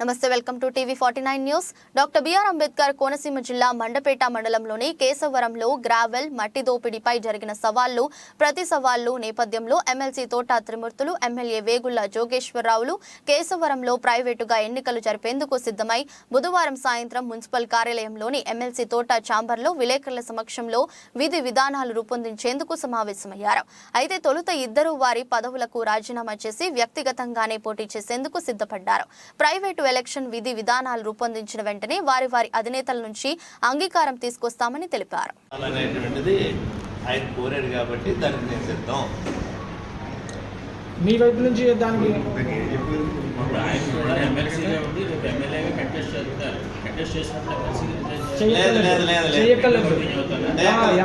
నమస్తే welcome to TV forty nine news. Doctor BR Ambedkar Konaseema జిల్లా మండపేట మండలంలోని కేశవరంలో gravel మట్టి దోపిడీపై జరిగిన సవాళ్ళు ప్రతి సవాళ్ళు నేపథ్యంలో ఎమ్మెల్సీ తోట త్రిమూర్తులు ఎమ్మెల్యే వేగుళ్ళ జోగేశ్వరరావులు కేశవరంలో ప్రైవేటుగా ఎన్నికలు జరిపేందుకు సిద్ధమై బుధవారం సాయంత్రం మున్సిపల్ కార్యాలయంలోని ఎమ్మెల్సీ తోట ఛాంబర్లో విలేకరుల సమక్షంలో విధి విధానాలు రూపొందించేందుకు సమావేశమయ్యారు. అయితే తొలుత ఇద్దరు వారి పదవులకు రాజీనామా చేసి వ్యక్తిగతంగానే పోటీ చేసేందుకు సిద్ధపడ్డారు. ప్రైవేటు ఎలక్షన్ విధి విధానాలు రూపొందించిన వెంటనే వారి వారి అధినేతల నుంచి అంగీకారం తీసుకొస్తామని తెలిపారు. ఆయన కోరాడు కాబట్టి దానికి నేను సిద్ధం. మీ వైపు నుంచి దానికి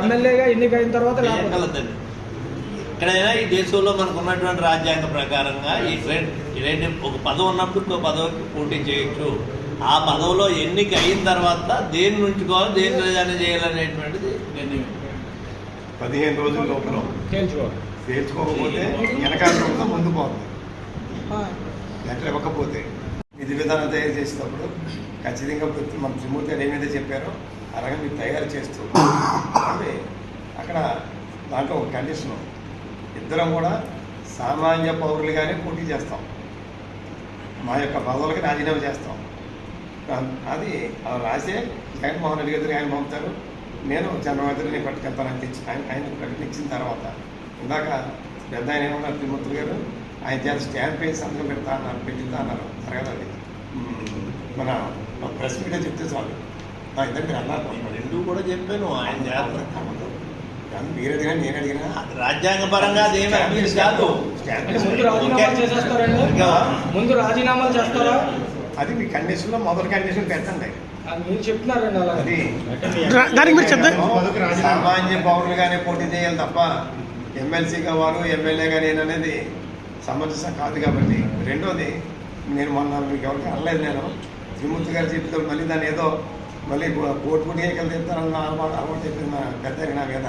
ఎమ్మెల్యేగా ఎన్నికైన తర్వాత ఎక్కడైనా ఈ దేశంలో మనకు ఉన్నటువంటి రాజ్యాంగ ప్రకారంగా ఈ రెండు ఒక పదవి ఉన్నప్పుడు ఇంకో పదవికి పోటీ చేయొచ్చు. ఆ పదవిలో ఎన్నిక అయిన తర్వాత దేన్ని ఉంచుకోవాలి దేన్ని రిజైన్ చేయాలనేటువంటిది నిర్ణయం. పదిహేను రోజుల లోపల. తేల్చుకోవాలి. తేల్చుకోకపోతే వెనకాల ప్రభుత్వం ముందు పోతుంది ఆ, లెటర్ ఇవ్వకపోతే విధి విధానం తయారు చేసేటప్పుడు ఖచ్చితంగా ప్రతి- మన త్రిమూర్తి గారు ఏమైతే చెప్పారో అలాగే మీరు తయారు చేస్తూ అంటే అక్కడ దాంట్లో ఒక కండిషన్ ఇద్దరం కూడా సామాన్య పౌరులుగానే పోటీ చేస్తాం. మా యొక్క పదవులకి రాజీనామా చేస్తాం. అది అలా రాసే జగన్మోహన్ రెడ్డి గారు ఆయన పంపుతారు. నేను చంద్రబాబు పట్టుకెళ్తానని తెచ్చి ఆయన ఆయన ప్రకటించిన తర్వాత ఇందాక పెద్ద ఆయన ఏమన్నారు తిరుమూర్తి గారు ఆయన చేత స్టాంప్ వేసి సంతకం పెడతా అన్నారు పెట్టిద్దా అన్నారు. జరగదండి. మన ప్రెస్ మీడియా చెప్తే చాలు. ఆ, ఇద్దరు మీరు అన్నారు. రెండు కూడా చెప్పాను. ఆయన చేస్తారు కానీ మీరు అడిగినా నేను అడిగినా రాజ్యాంగ పరంగా అదేమి కాదు. ముందు రాజీనామాలు చేసేస్తారండి. ముందు రాజీనామాలు చేస్తారా? అది మీ కండిషన్లో మొదటి కండిషన్ పెట్టండి. అది మీరు చెప్తున్నారండి అలా. అది దానికి మీరు చెప్తే. సామాన్య పౌరులుగానే పోటీ చేయాలి తప్ప ఎమ్మెల్సీగా వారు ఎమ్మెల్యేగా నేను అనేది సమంజసం కాదు కాబట్టి. రెండోది నేను మొన్న మీకు ఎవరికి అనలేదు నేను. త్రిమూర్తి గారు చెప్తే మళ్ళీ దాన్ని ఏదో మళ్ళీ కోర్టు కూడా ఎన్నికలు తెస్తారన్న అలవాటు అలవాటు చెప్పింది నా పెద్ద నా మీద.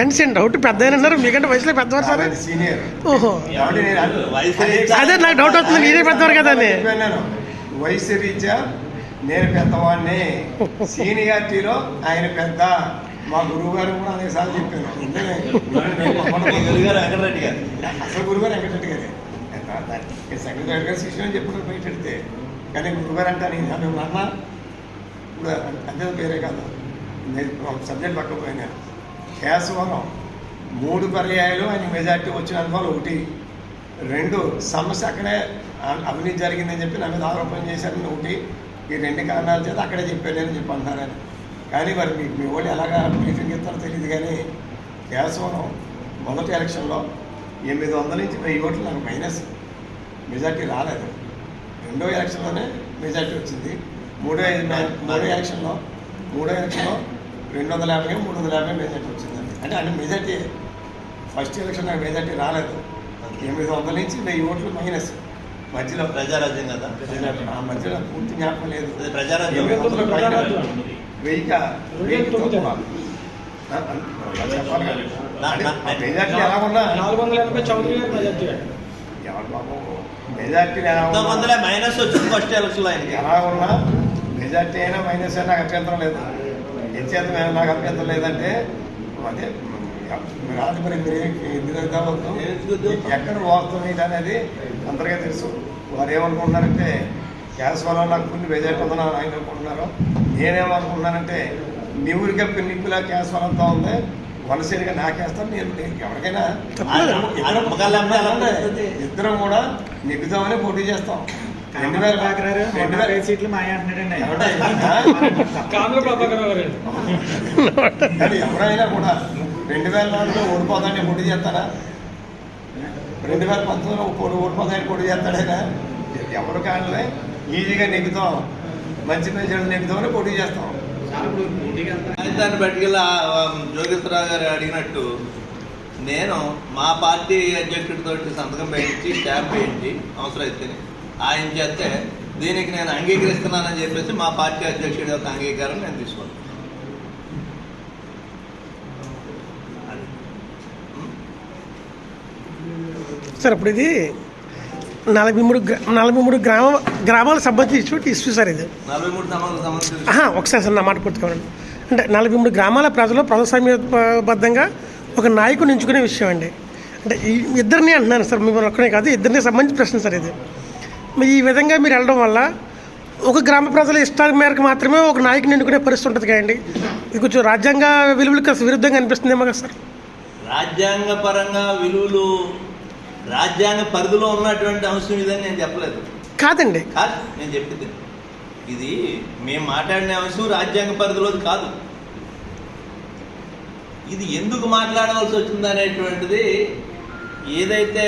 ఏంటి డౌట్ పెద్ద అన్నారు. మీకంటే వయసులో పెద్దవారు సార్? సీనియర్ ఓహో. అదే నాకు డౌట్ వస్తుంది. నేనే పెద్దవారు కదా అని వయసు రీత్యా నేను పెద్దవాడిని. సీనియారిటీలో ఆయన పెద్ద. మా గురువు గారు కూడా అనేసార్లు చెప్పాను ఎందుకంటే గురువు గారు వెంకటరెడ్డి గారు. అసలు గురుగారు వెంకటరెడ్డి గారే. సెక్రటరీ గారు శిష్యుని చెప్పుడు బయట పెడితే కానీ గురుగారు అంటే నేను నేను అన్న ఇప్పుడు అంతే పేరే కాదు. నేను సబ్జెక్ట్ పక్క పోయినా. కేశవరం మూడు పర్యాయాలు ఆయన మెజార్టీ వచ్చిన అనుభవాలు ఒకటి. రెండు సమస్య అక్కడే అవినీతి జరిగిందని చెప్పి నా మీద ఆరోపణ చేశారని ఒకటి. ఈ రెండు కారణాల చేత అక్కడే చెప్పాను నేను చెప్పి అంటున్నారని కానీ మరి మీకు మీ వాళ్ళు ఎలాగా బ్రీఫింగ్ ఇస్తారో తెలియదు కానీ కేశవరం మొదటి ఎలక్షన్లో ఎనిమిది వందల నుంచి వెయ్యి ఓట్లు నాకు మైనస్. మెజార్టీ రాలేదు. రెండో ఎలక్షన్లోనే మెజార్టీ వచ్చింది. మూడో మూడో ఎలక్షన్లో మూడో ఎలక్షన్లో రెండు వందల యాభై మూడు వందల యాభై మెజార్టీ వచ్చిందండి. అంటే అంటే మెజార్టీ ఫస్ట్ ఎలక్షన్ నాకు మెజార్టీ రాలేదు. ఎనిమిది వందల నుంచి వెయ్యి ఓట్లు మైనస్. మధ్యలో ప్రజారాజ్యం కదా? ఆ మధ్యలో పూర్తి జ్ఞాపకం లేదు. ప్రజారాజ్యం. ఆ మెజార్టీ ఎలా ఉన్నా నాలుగు వందల ఎనభై చౌదరి గారు మెజార్టీ ఎవరు బాబు? మెజార్టీ ఎలా ఉన్నా మందిలో మైనస్ వచ్చింది ఫస్ట్ ఎలా ఉన్నా మెజార్టీ అయినా మైనస్ అయినా నాకు అభ్యంతరం లేదు. ఎంచేత నాకు అభ్యంతరం లేదంటే అదే ఎందుకు అర్థమవుతుంది ఎక్కడ వాస్తవం ఏంటి అనేది అందరికీ తెలుసు. వారు ఏమనుకుంటున్నారంటే కేశవరం నాకు కొన్ని మెజార్టీ ఉందని ఆయన అనుకుంటున్నారు. నేనేమనుకుంటున్నానంటే నివురిగా నిప్పులా కేశవరంతో ఉంది. వనసరిగా నాకేస్తాను నేను ఎవరికైనా. ఇద్దరం కూడా నెగ్గుదామని పోటీ చేస్తాం. రెండు వేల రెండు వేల సీట్లు మాయ అంటున్నాడండి. ఏమంటే, కాంగ్ర ప్రభాకర్ గారు కానీ ఎవరైనా కూడా రెండు వేల నాలుగులో ఓడిపోతాడని పోటీ చేస్తారా రెండు వేల పంతొమ్మిదిలో పోటీ ఓడిపోతాడని పోటీ చేస్తాడైనా ఎవరు కానీ ఈజీగా నెగ్గుతాం. మంచి మెజార్టీ నెగ్గుతామని పోటీ చేస్తాం. దాన్ని బట్టుకెళ్ళి జోగేశ్వరరావు గారు అడిగినట్టు నేను మా పార్టీ అధ్యక్షుడితో సంతకం వేయించి స్టాంప్ వేయించి అవసరం అయితే ఆయన చేస్తే దీనికి నేను అంగీకరిస్తున్నానని చెప్పేసి మా పార్టీ అధ్యక్షుడి యొక్క అంగీకారం నేను తీసుకున్నాను. సార్ ఇప్పుడు ఇది నలభై మూడు నలభై మూడు గ్రామ గ్రామాలకు సంబంధించి ఇష్యూ సార్ ఇది. నలభై మూడు సమాజాలకు సంబంధించి ఒకసారి సార్ నా మాట పూర్తి కావాలండి అంటే నలభై మూడు గ్రామాల ప్రజలు ప్రజాస్వామ్యబద్ధంగా ఒక నాయకుని ఎంచుకునే విషయం అండి. అంటే ఇద్దరిని అంటున్నాను సార్ మిమ్మల్ని ఒక్కనే కాదు ఇద్దరిని సంబంధించిన ప్రశ్న సార్ ఇది. మరి ఈ విధంగా మీరు వెళ్ళడం వల్ల ఒక గ్రామ ప్రజల ఇష్టాల మేరకు మాత్రమే ఒక నాయకుని ఎన్నుకునే పరిస్థితి ఉంటుంది కదండి. ఇది కొంచెం రాజ్యాంగ విలువలకు అసలు విరుద్ధంగా అనిపిస్తుందేమో కదా సార్. రాజ్యాంగ పరంగా విలువలు రాజ్యాంగ పరిధిలో ఉన్నటువంటి అంశం ఇదని నేను చెప్పలేదు. కాదండి. కాదు నేను చెప్పింది. ఇది మేము మాట్లాడిన అంశం రాజ్యాంగ పరిధిలోది కాదు. ఇది ఎందుకు మాట్లాడవలసి వచ్చింది అనేటువంటిది ఏదైతే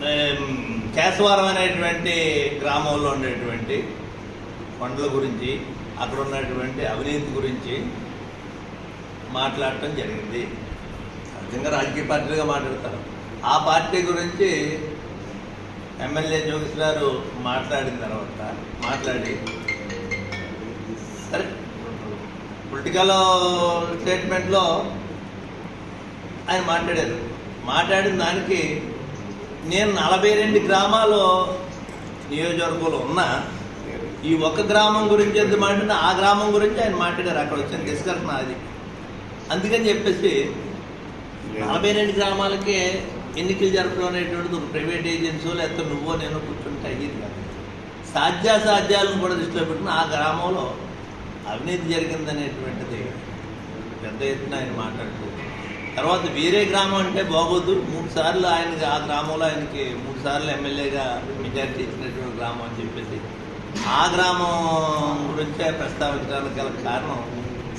కేశవరం అనేటువంటి గ్రామంలో ఉండేటువంటి కొండల గురించి అక్కడ ఉన్నటువంటి అవినీతి గురించి మాట్లాడటం జరిగింది. సహజంగా రాజకీయ పార్టీలుగా మాట్లాడతారు. ఆ పార్టీ గురించి ఎమ్మెల్యే జోగిస్ గారు మాట్లాడిన తర్వాత మాట్లాడి సరే పొలిటికల్ స్టేట్మెంట్లో ఆయన మాట్లాడారు. మాట్లాడిన దానికి నేను నలభై రెండు గ్రామాలు నియోజకవర్గంలో ఉన్నా ఈ ఒక్క గ్రామం గురించి ఎందుకు మాట్లాడినా ఆ గ్రామం గురించి ఆయన మాట్లాడారు. అక్కడ వచ్చిన డిస్కషన్ అది. అందుకని చెప్పేసి నలభై రెండు గ్రామాలకే ఎన్నికలు జరపడం అనేటువంటిది ఒక ప్రైవేట్ ఏజెన్సీ లేకపోతే నువ్వో నేను కూర్చుంటే అయ్యేది కాదు. సాధ్యాసాధ్యాలను కూడా దృష్టిలో పెట్టిన ఆ గ్రామంలో అవినీతి జరిగిందనేటువంటిది పెద్ద ఎత్తున ఆయన మాట్లాడుతూ తర్వాత వేరే గ్రామం అంటే బాగోదు. మూడు సార్లు ఆయనకి ఆ గ్రామంలో ఆయనకి మూడు సార్లు ఎమ్మెల్యేగా మెజార్టీ ఇచ్చినటువంటి గ్రామం అని చెప్పేసి. ఆ గ్రామం గురించే ప్రస్తావించడానికి గల కారణం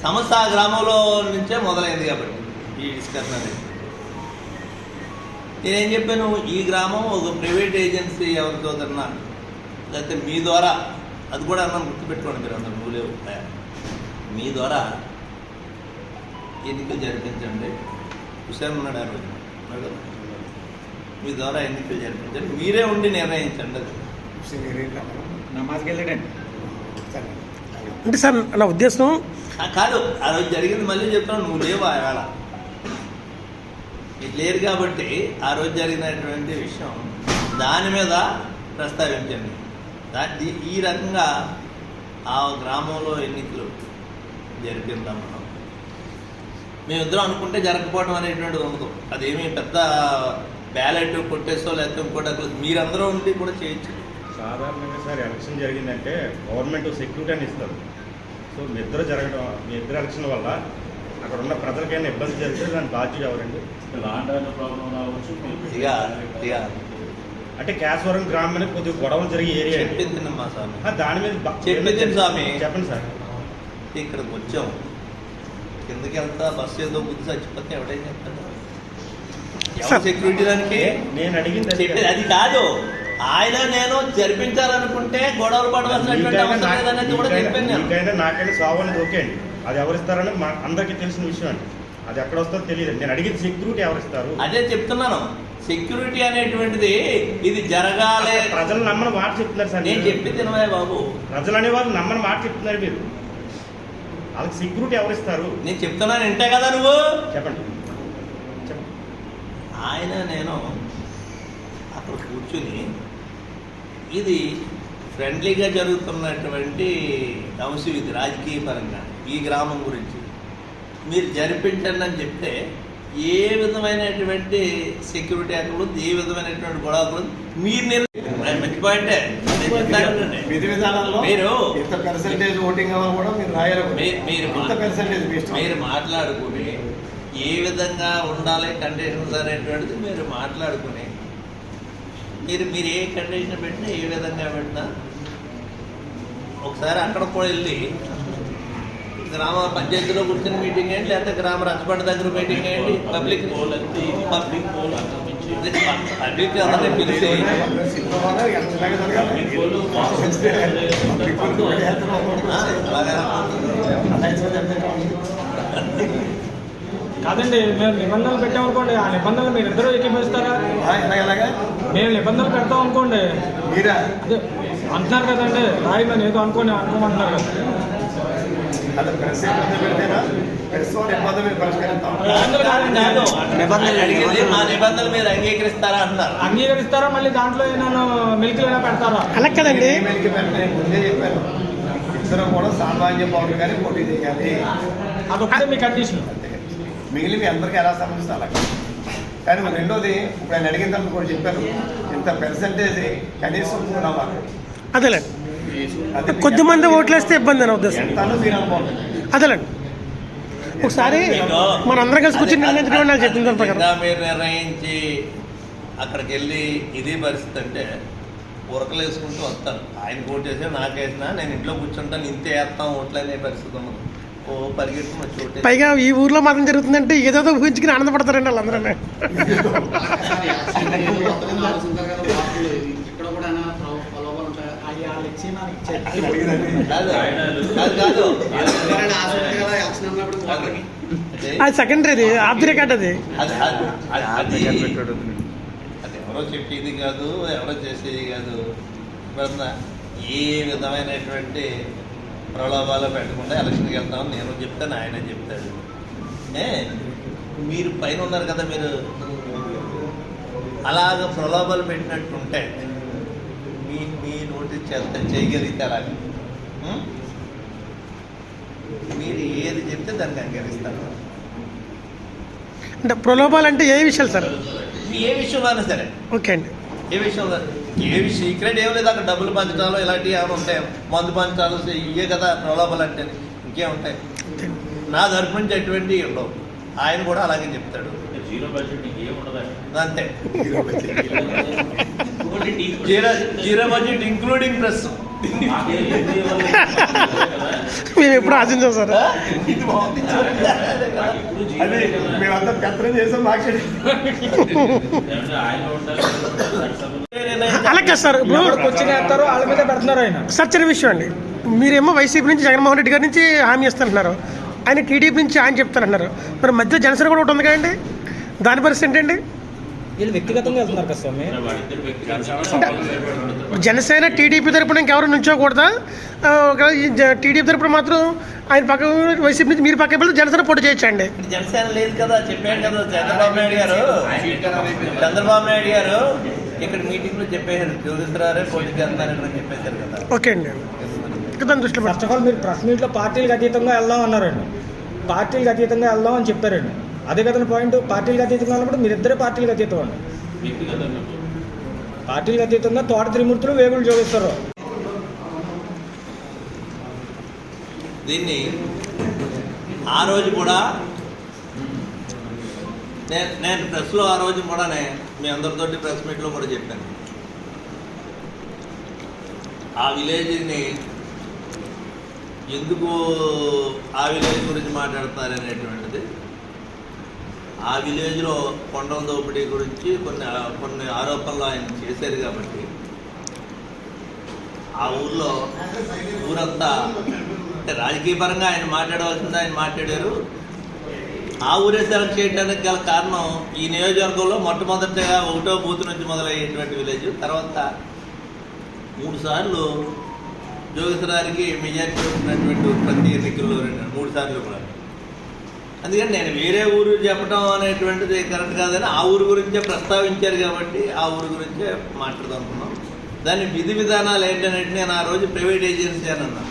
సమస్య ఆ గ్రామంలో నుంచే మొదలైంది కాబట్టి ఈ డిస్కషన్ అనేది. నేనేం చెప్పాను? ఈ గ్రామం ఒక ప్రైవేట్ ఏజెన్సీ ఎవరితో కన్నా లేకపోతే మీ ద్వారా? అది కూడా అన్నాను గుర్తుపెట్టుకోండి మీరు అందరు నువ్వులే మీ ద్వారా ఎన్నికలు జరిపించండి. హుసేన్ ఉన్నాడు ఆ రోజు కదా? మీ ద్వారా ఎన్నికలు జరిపించండి మీరే ఉండి నిర్ణయించండి అది. నమాజ్కి వెళ్ళాడండి సరే. అంటే సార్ నా ఉద్దేశం ఆ, కాదు ఆ రోజు జరిగింది మళ్ళీ చెప్తున్నాను నువ్వు లేవు ఆ వేళ నీకు లేరు కాబట్టి ఆ రోజు జరిగినటువంటి విషయం దాని మీద ప్రస్తావించండి. ఈ రకంగా ఆ గ్రామంలో ఎన్నికలు జరిపిద్దాం మనం మేమిద్దరం అనుకుంటే జరగకపోవడం అనేటువంటిది ఉండదు. అదేమీ పెద్ద బ్యాలెట్ కొట్టేసో లేకపోతే ఇంకోటి అసలు మీరందరూ ఉండి కూడా చేయొచ్చు. సాధారణంగా సార్ ఎలక్షన్ జరిగిందంటే గవర్నమెంట్ సెక్యూరిటీ అని ఇస్తారు. సో మీ ఇద్దరు జరగడం మీ ఇద్దరు ఎలక్షన్ వల్ల అక్కడ ఉన్న ప్రజలకైనా ఇబ్బంది జరిగితే దాని బాధ్యత ఎవరండి? ప్రాబ్లం రావచ్చు అంటే కేశవరం గ్రామం కొద్దిగా గొడవలు జరిగే ఏరియా అండి చెప్పింది మా స్వామి. ఆ, దాని మీద బ- చెప్పింది స్వామి. చెప్పండి సార్. ఇక్కడికి వచ్చాం కిందకి వెళ్తా బస్సు ఏదో గుర్తు చచ్చిపోతే ఎవడేం చెప్తాడు? సార్. సెక్యూరిటీ దానికి? నేను అడిగింది అది చెప్పేది అది కాదు. ఆయన నేను జరిపించాలనుకుంటే గొడవలు పడవలసినటువంటి అవసరం లేదనేది కూడా చెప్పాను నేను. నాకైనా సావు అనేది ఓకే అండి. అది ఎవరిస్తారని మా అందరికీ తెలిసిన విషయం అండి. అది ఎక్కడ వస్తుందో తెలియదు. నేను అడిగింది సెక్యూరిటీ ఎవరిస్తారు అదే చెప్తున్నాను. సెక్యూరిటీ అనేటువంటిది ఇది జరగాలి. ప్రజలు నమ్మని మాట చెప్తున్నారు సార్ నేను మీరు. చెప్పి తినవే బాబు. ప్రజలు అనేవాళ్ళు నమ్మని మాట చెప్తున్నారు మీరు. వాళ్ళకి సెక్యూరిటీ ఎవరిస్తారు? నేను చెప్తున్నాను వింటే కదా నువ్వు? చెప్పండి. ఆయన నేను అక్కడ కూర్చుని ఇది ఫ్రెండ్లీగా జరుగుతున్నటువంటి అంశం ఇది రాజకీయ పరంగా ఈ గ్రామం గురించి. మీరు జరిపించండి అని చెప్తే ఏ విధమైనటువంటి సెక్యూరిటీ అక్కడ ఉంది ఏ విధమైనటువంటి గొడవ ఉంది మీరు మంచి పాయింటే నేను చెప్తానండి. విధి విధానాల్లో మీరు ఎంత పర్సంటేజ్ ఓటింగ్ అవ్వాలి కూడా మీరు రాయాలి మీరు ఎంత పర్సంటేజ్. మీరు మాట్లాడుకుని ఏ విధంగా ఉండాలి కండిషన్స్ అనేటువంటిది మీరు మాట్లాడుకుని మీరు మీరు ఏ కండిషన్ పెట్టినా ఏ విధంగా పెట్టినా ఒకసారి అక్కడ కూడా వెళ్ళి గ్రామ పంచాయతీలో కూర్చొని మీటింగ్ ఏంటి? లేకపోతే గ్రామ రచ్చబండ దగ్గర మీటింగ్ ఏంటి? పబ్లిక్ పబ్లిక్ అందరినీ పిలిచి. కాదండి మేము నిబంధనలు పెట్టామనుకోండి ఆ నిబంధనలు మీరు ఇద్దరు ఎలాగా మేము నిబంధనలు పెడతాం అనుకోండి. అదే అంటున్నారు కదండి. రాయి మేము ఏదో అనుకోని అనుకోమంటున్నారు కదా. అలా ప్రెస్ ఇబ్బంది పెడితేనా? ప్రెస్ వాళ్ళ ఇబ్బంది మేము పరిష్కరిస్తాం నిబంధనలు కాదండి. నిబంధనలు అడిగింది మా నిబంధనలు మీరు అంగీకరిస్తారా అంగీకరిస్తారా? మళ్ళీ దాంట్లో ఏమైనా మిల్క్ ఏమైనా పెడతారా? అలా కదండి పెట్టిన ముందే చెప్పాను ఇద్దరు కూడా సామాన్య పౌరులు కానీ పోటీ చేయాలి. అదొక్కటే మీ కండిషన్. అంతే. మిగిలిన మీ అందరికీ ఎలా సంబంధిస్తే అలా కానీ మరి రెండోది ఇప్పుడు ఆయన అడిగిన తర్వాత కూడా చెప్పాను ఇంత పర్సంటేజ్ కనీసం అవ్వాలి. అదేలేండి. కొద్ది మంది ఓట్లేస్తే ఇబ్బంది అని ఉద్దేశం అదేలేండి ఒకసారి మనందరం కలిసి కూర్చొని నిర్ణయించడం నాకు చెప్పిన దాని ప్రకారం మీరు నిర్ణయించి అక్కడికి వెళ్ళి ఇది పరిస్థితి అంటే ఉరకలు వేసుకుంటూ వస్తాను ఆయన ఓటు వేసా నాకేసినా నేను ఇంట్లో కూర్చుంటాను ఇంతే వేస్తాం ఓట్లు అనే పరిస్థితి ఉన్నది ఓ పరిగెత్తుకుని వచ్చి ఓటే పైగా ఈ ఊర్లో మాత్రం జరుగుతుందంటే ఏదేదో ఊహించుకుని ఆనందపడతారండి వాళ్ళందరూ ఇక్కడ కూడా ప్రలోభాలు ఉంటాయా అది వాళ్ళు ఇచ్చి నాకు ఇచ్చేది. ఆయన అడిగినది. కాదు కాదు కాదు ఎలక్షన్ అది సెకండరీ అది ఆఫ్ ది రికార్డ్ అది. అది అది అది అది. ఎవరో చెప్పేది కాదు ఎవరో చేసేది కాదు. ఏ విధమైనటువంటి ప్రలోభాలు పెట్టకుండా ఎలక్షన్కి వెళ్తామని నేను చెప్తాను ఆయన చెప్తాడు. ఏ మీరు పైన ఉన్నారు కదా మీరు. అలాగ ప్రలోభాలు పెట్టినట్టుంటే మీ మీ నోటి చేత చేయగలిగితే అలాగే ఉం? మీరు ఏది చెప్తే దానికి అంగీకరిస్తారు. అంటే ప్రలోభాలు అంటే ఏ విషయాలు సార్? ఏ విషయంలోనైనా సరే. ఓకే అండి. ఏ విషయంలో ఏ విషయం? సీక్రెట్ ఏం లేదు అక్కడ డబ్బులు పంచడాలు ఇలాంటివి ఏమైనా ఉంటాయి? మందు పంచడాలు ఇవే కదా ప్రలోభాలు అంటే ఇంకేం ఉంటాయి? నా తరపు నుంచి ఎటువంటి ఉండవు. ఆయన కూడా అలాగే చెప్తాడు. జీరో బడ్జెట్ నీకు ఏముండదండి అంతే. ఇంకోటి టీ కూడా. Zero zero budget including press. మేము ఎప్పుడు ఆశించాం సార్? అది. మేమంతా చేసాం అలా కాదు సార్ ఇప్పుడు వేస్తారో వాళ్ళ మీద పెడుతున్నారు ఆయన. సత్యన విషయం అండి. మీరేమో వైసీపీ నుంచి జగన్మోహన్ రెడ్డి గారి నుంచి హామీ ఇస్తానంటున్నారు ఆయన టీడీపీ నుంచి ఆయన చెప్తానంటున్నారు మరి మధ్య జనసేన కూడా ఒకటి ఉంది కదండి. దాని పరిస్థితి ఏంటండి? వీళ్ళు వ్యక్తిగతంగా వెళ్తున్నారు కదా స్వామి. జనసేన టీడీపీ తరపున ఇంకెవరు నుంచోకూడదా టీడీపీ తరపున మాత్రం ఆయన పక్క వైసీపీ నుంచి మీరు పక్క వెళ్తే జనసేన పోటీ చేయొచ్చండి జనసేన లేదు కదా చెప్పాడు కదా చంద్రబాబు నాయుడు గారు. చంద్రబాబు నాయుడు గారు ఇక్కడ మీటింగ్లో చెప్పేశారు జ్యోతిష్రారే పోటీకి వెళ్తారని చెప్పేశారు కదా. ఓకే అండి. ఇంకా దాని దృష్టిలో ఫస్ట్ ఆఫ్ ఆల్ మీరు ప్రెస్ మీట్లో పార్టీలకు అతీతంగా వెళ్దాం అన్నారండి. పార్టీలకు అతీతంగా వెళ్దాం అని చెప్పారండి. అదే కదా పాయింట్ పార్టీలకు అతీతంగా ఉన్నప్పుడు మీరిద్దరే పార్టీలకు అతీతం అండి పార్టీలకు అతీతంగా తోట త్రిమూర్తులు వేగులు జోగిస్తారు. దీన్ని ఆ రోజు కూడా నేను నేను ప్రెస్లో ఆ రోజు కూడానే మీ అందరితోటి ప్రెస్ మీట్లో కూడా చెప్పాను. ఆ విలేజ్ని ఎందుకు ఆ విలేజ్ గురించి మాట్లాడుతున్నారు అనేటువంటిది ఆ విలేజ్లో కొండల దోపిడీ గురించి కొన్ని కొన్ని ఆరోపణలు ఆయన చేశారు కాబట్టి ఆ ఊర్లో ఊరంతా అంటే రాజకీయ పరంగా ఆయన మాట్లాడవలసింది ఆయన మాట్లాడారు. ఆ ఊరే సెలెక్ట్ చేయడానికి గల కారణం ఈ నియోజకవర్గంలో మొట్టమొదటిగా ఒకటో బూత్ నుంచి మొదలయ్యేటువంటి విలేజ్. తర్వాత మూడు సార్లు జోగేశ్వరానికి మెజార్టీ వచ్చినటువంటి ప్రతి ఎన్నికల్లో రెండు మూడు సార్లు కూడా. అందుకని నేను వేరే ఊరు చెప్పడం అనేటువంటిది కరెక్ట్ కాదని ఆ ఊరు గురించే ప్రస్తావించారు కాబట్టి ఆ ఊరు గురించే మాట్లాడదాం దాని విధి విధానాలు ఏంటనేది నేను ఆ రోజు ప్రైవేట్ ఏజెన్సీ అని అన్నా.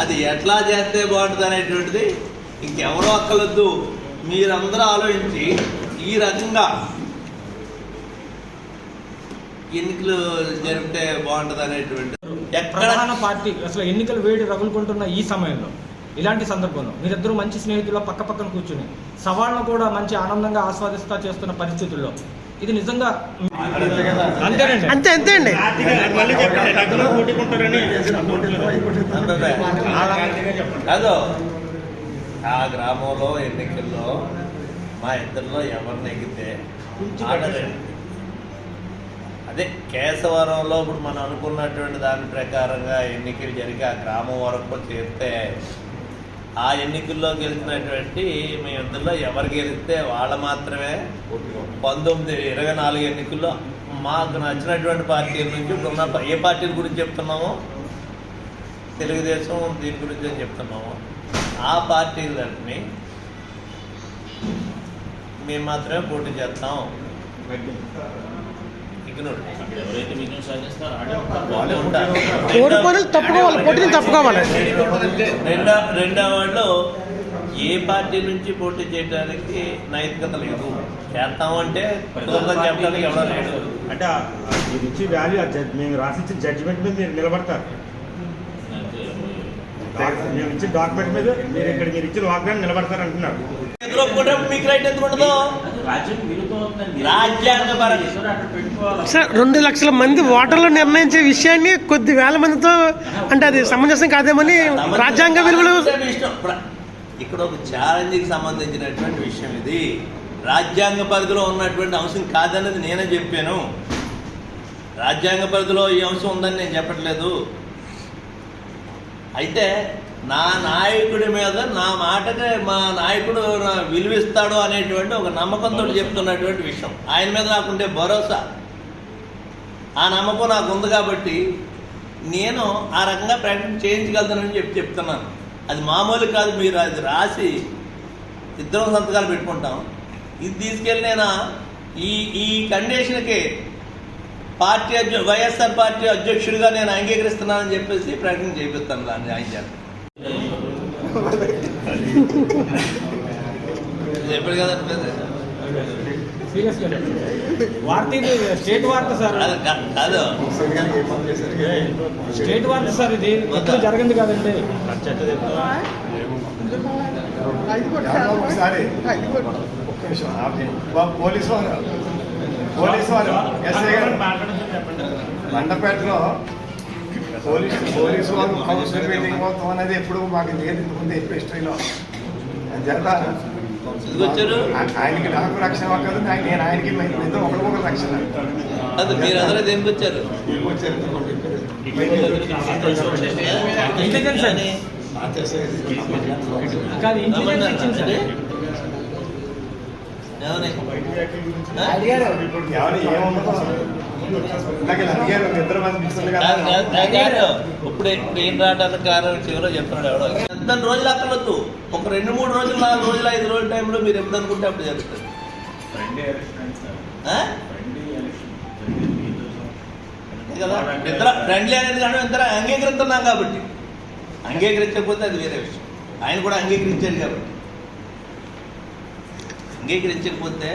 అది ఎట్లా చేస్తే బాగుంటుంది అనేటువంటిది ఇంకెవరో అక్కలొద్దు మీరందరూ ఆలోచించి ఈ రకంగా ఎన్నికలు జరిపితే బాగుంటుంది అనేటువంటి ఎక్కడ ప్రధాన పార్టీ అసలు ఎన్నికలు వేడి రగులుకుంటున్న ఈ సమయంలో ఇలాంటి సందర్భంలో మీరిద్దరూ మంచి స్నేహితులు పక్క పక్కన కూర్చుని సవాళ్ళను కూడా మంచి ఆనందంగా ఆస్వాదిస్తా చేస్తున్న పరిస్థితుల్లో ఇది నిజంగా అంతేనండి. అంతే అంతే అండి. కాదు ఆ గ్రామంలో ఎన్నికల్లో మా ఇద్దరిలో ఎవరు నెగ్గితే ఆడరండి. అదే కేశవరంలో ఇప్పుడు మనం అనుకున్నటువంటి దాని ప్రకారంగా ఎన్నికలు జరిగి ఆ గ్రామం వరకు చేస్తే ఆ ఎన్నికల్లో గెలిచినటువంటి మీ అందరిలో ఎవరు గెలిస్తే వాళ్ళ మాత్రమే పంతొమ్మిది ఇరవై నాలుగు ఎన్నికల్లో మాకు నచ్చినటువంటి పార్టీల నుంచి ఇప్పుడున్న ఏ పార్టీల గురించి చెప్తున్నాము తెలుగుదేశం దీని గురించి చెప్తున్నాము. ఆ పార్టీలన్నీ మేము మాత్రమే పోటీ చేస్తాం. ఓడిపోయిన తప్పుకోవాలి పోటీని తప్పుకోవాలి. రెండో రెండో వాళ్ళు ఏ పార్టీ నుంచి పోటీ చేయడానికి నైతికత లేదు. చేస్తామంటే చెప్పడానికి ఎవడో లేడు అంటే మీరు ఇచ్చే వాల్యూ మేము రాసిచ్చిన జడ్జిమెంట్ మీద మీరు నిలబడతారు. మేము ఇచ్చిన డాక్యుమెంట్ మీద మీరు ఇక్కడ మీరు ఇచ్చిన వాగ్దానం నిలబడతారు అంటున్నారు సార్ రెండు లక్షల మంది ఓటర్లు నిర్ణయించే విషయాన్ని కొద్ది వేల మందితో అంటే అది సమంజసం కాదేమని రాజ్యాంగ విలువలు ఇక్కడ ఒక ఛాలెంజ్కి సంబంధించినటువంటి విషయం ఇది. రాజ్యాంగ పరిధిలో ఉన్నటువంటి అంశం కాదన్నది నేనే చెప్పాను. రాజ్యాంగ పరిధిలో ఈ అంశం ఉందని నేను చెప్పట్లేదు. అయితే నా నాయకుడి మీద నా మాటకి మా నాయకుడు విలువిస్తాడు అనేటువంటి ఒక నమ్మకంతో చెప్తున్నటువంటి విషయం. ఆయన మీద నాకుండే భరోసా. ఆ నమ్మకం నాకు ఉంది కాబట్టి నేను ఆ రకంగా ప్రకటన చేయించగలుగుతానని చెప్పి చెప్తున్నాను. అది మామూలు కాదు మీరు అది రాసి ఇద్దరం సంతకాలు పెట్టుకుంటాం. ఇది తీసుకెళ్ళి నేను ఈ ఈ కండిషన్కి పార్టీ అధ్య వైఎస్ఆర్ పార్టీ అధ్యక్షుడిగా నేను అంగీకరిస్తున్నానని చెప్పేసి ప్రకటన చేపిస్తాను దాన్ని ఆయన ఇది ఎప్పుడు కదా సీరియస్గా వార్త ఇది స్టేట్ వార్త సార్? స్టేట్ వార్త సార్ ఇది. ఎప్పుడు జరిగింది కదండి? పోలీసు వారు. పోలీసు వారు. ఎస్ఐ గారు. మండపేటలో పోలీసు పోలీసు వారు కౌన్సిల్ మీటింగ్ పోతాం అనేది ఎప్పుడు మాకు లేదు. ఇంతకుముందు ఎప్పుడు హిస్టరీలో చేత ఎందుకు వచ్చారు ఆయనకి నాకు రక్షణ ఆయన నేను ఆయనకి ఇద్దరు ఒకరికొకరు రక్షణ. అది మీరు అందరూ దేనికి వచ్చారు వచ్చారు ఇంటెలిజెన్స్ ఇప్పుడు ఇప్పుడు ఏం రావడానికి కారణం చివరిలో చెప్తున్నాడు ఎవడో. పెద్ద రోజులు అక్కర్లేదు. ఒక రెండు మూడు రోజులు నాలుగు రోజులు ఐదు రోజుల టైంలో మీరు ఎప్పుడు అనుకుంటే అప్పుడు జరుగుతుంది. కదా. ఫ్రెండ్లీ అనేది కానీ ఇద్దరు అంగీకరిస్తున్నాం కాబట్టి. అంగీకరించకపోతే అది వేరే విషయం. ఆయన కూడా అంగీకరించారు కాబట్టి. అంగీకరించకపోతే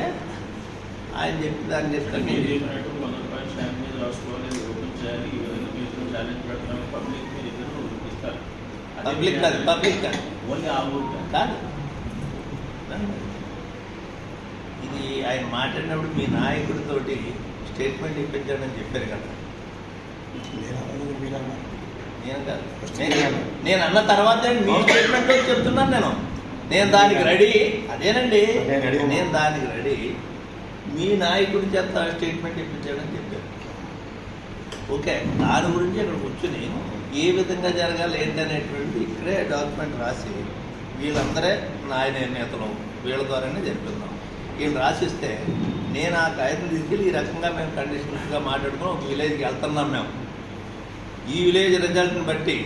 ఆయన చెప్పి దాన్ని చెప్తాను చెప్పినట్టు వంద రూపాయలు స్టాంప్ మీద రాసుకోవాలి ఇది ఓపెన్ చేయాలి ఈ విధంగా మీరు ఛాలెంజ్ పెడతాం పబ్లిక్ మీరు ఇద్దరు ఇస్తారు అదే పబ్లిక్ కాదు పబ్లిక్ కాదు. ఓన్లీ ఆ ఊరు కాదు. ఇది ఆయన మాట్లాడినప్పుడు మీ నాయకుడితోటి స్టేట్మెంట్ ఇప్పించాడని చెప్పారు కదా. నేను కాదు. నేను- నేను అన్న తర్వాత మీ స్టేట్మెంట్ చెప్తున్నాను నేను. నేను దానికి రెడీ. అదేనండి. నేను దానికి రెడీ. మీ నాయకుడి చేత స్టేట్మెంట్ ఇప్పించాడని చెప్పారు. ఓకే దాని గురించి ఇక్కడ కూర్చుని ఏ విధంగా జరగాలి ఏంటనేటువంటి ఇక్కడే డాక్యుమెంట్ రాసి వీళ్ళందరే నా నేతలు వీళ్ళ ద్వారానే జరుపుతున్నాం వీళ్ళు రాసిస్తే నేను ఆ కాగితం తీసుకెళ్ళి ఈ రకంగా మేము కండిషన్గా మాట్లాడుకుని ఒక విలేజ్కి వెళ్తున్నాం మేము. ఈ విలేజ్ రిజల్ట్ని బట్టి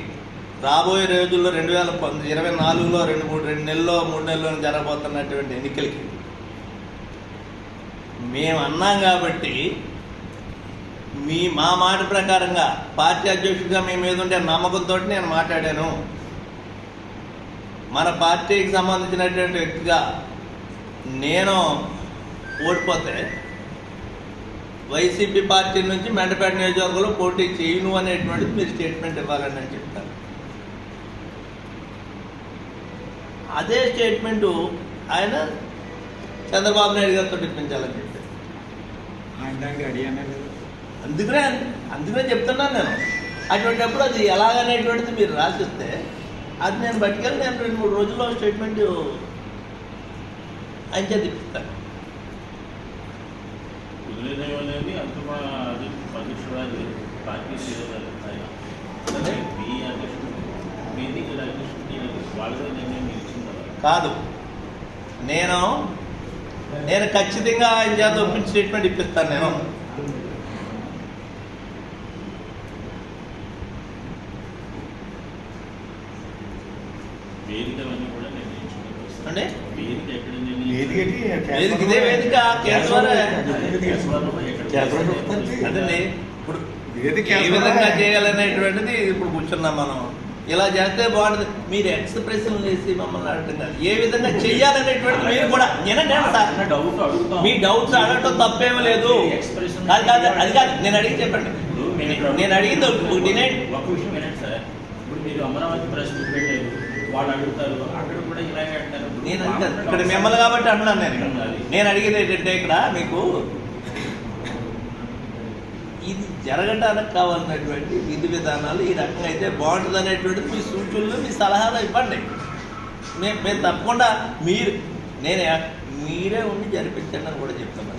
రాబోయే రోజుల్లో రెండు వేల పంతొమ్మిది ఇరవై నాలుగులో రెండు మూడు రెండు నెలల్లో మూడు నెలల్లో జరగబోతున్నటువంటి ఎన్నికలకి. మేము అన్నాం కాబట్టి మీ మా మాట ప్రకారంగా పార్టీ అధ్యక్షుడిగా మీ మీద ఉండే నమ్మకంతో నేను మాట్లాడాను. మన పార్టీకి సంబంధించినటువంటి వ్యక్తిగా నేను ఓడిపోతే వైసీపీ పార్టీ నుంచి మెండపేట నియోజకవర్గంలో పోటీ చేయను అనేటువంటిది మీరు స్టేట్మెంట్ ఇవ్వాలని నేను చెప్తాను. అదే స్టేట్మెంటు ఆయన చంద్రబాబు నాయుడు గారితో ఇప్పించాలని చెప్పారు. అందుకనే అందుకనే చెప్తున్నాను నేను. అటువంటిప్పుడు అది ఎలాగనేటువంటిది మీరు రాసిస్తే అది నేను పట్టుకెళ్ళి నేను రెండు మూడు రోజుల్లో స్టేట్మెంట్ ఇచ్చిన తర్వాత. కాదు. నేను నేను ఖచ్చితంగా ఆయన చేత ఒప్పించి స్టేట్మెంట్ ఇప్పిస్తాను నేను మీ వేదిక అవన్నీ కూడా నిర్ణయించుకునే పరిస్థితి. అంటే వేదిక ఎక్కడ వేదిక ఏంటి? వేదిక ఇదే వేదిక కేశవరే అదండి. ఇప్పుడు ఏ విధంగా చేయాలనేటువంటిది ఇప్పుడు కూర్చున్నాం మనం. ఇలా చేస్తే బాగుంటుంది. మీరు ఎక్స్ప్రెషన్ వేసి మమ్మల్ని కాదు ఏ విధంగా చెయ్యాలనేటువంటిది మీరు కూడా వినండి సార్. మీ డౌట్స్ అడగటం తప్పేం లేదు. ఎక్స్ప్రెషన్ కాదు కాదు అది కాదు. నేను అడిగి చెప్పండి. నేను అడిగింది. ఒక విషయం వినండి సార్. ఇప్పుడు మీరు అమరావతి ప్రెస్ మీట్ పెట్టారు. వాళ్ళు అడుగుతారు. అక్కడ నేను ఇక్కడ మిమ్మల్ని కాబట్టి అంటున్నాను నేను. నేను అడిగేది ఏంటంటే ఇక్కడ మీకు ఇది జరగడానికి కావాలన్నటువంటి విధి విధానాలు ఈ రకంగా అయితే బాగుంటుంది అనేటువంటిది మీ సూచనలు మీ సలహాలు ఇవ్వండి. మేము మేము తప్పకుండా మీరు నేను మీరే ఉండి జరిపించండి అని కూడా చెప్తున్నాను.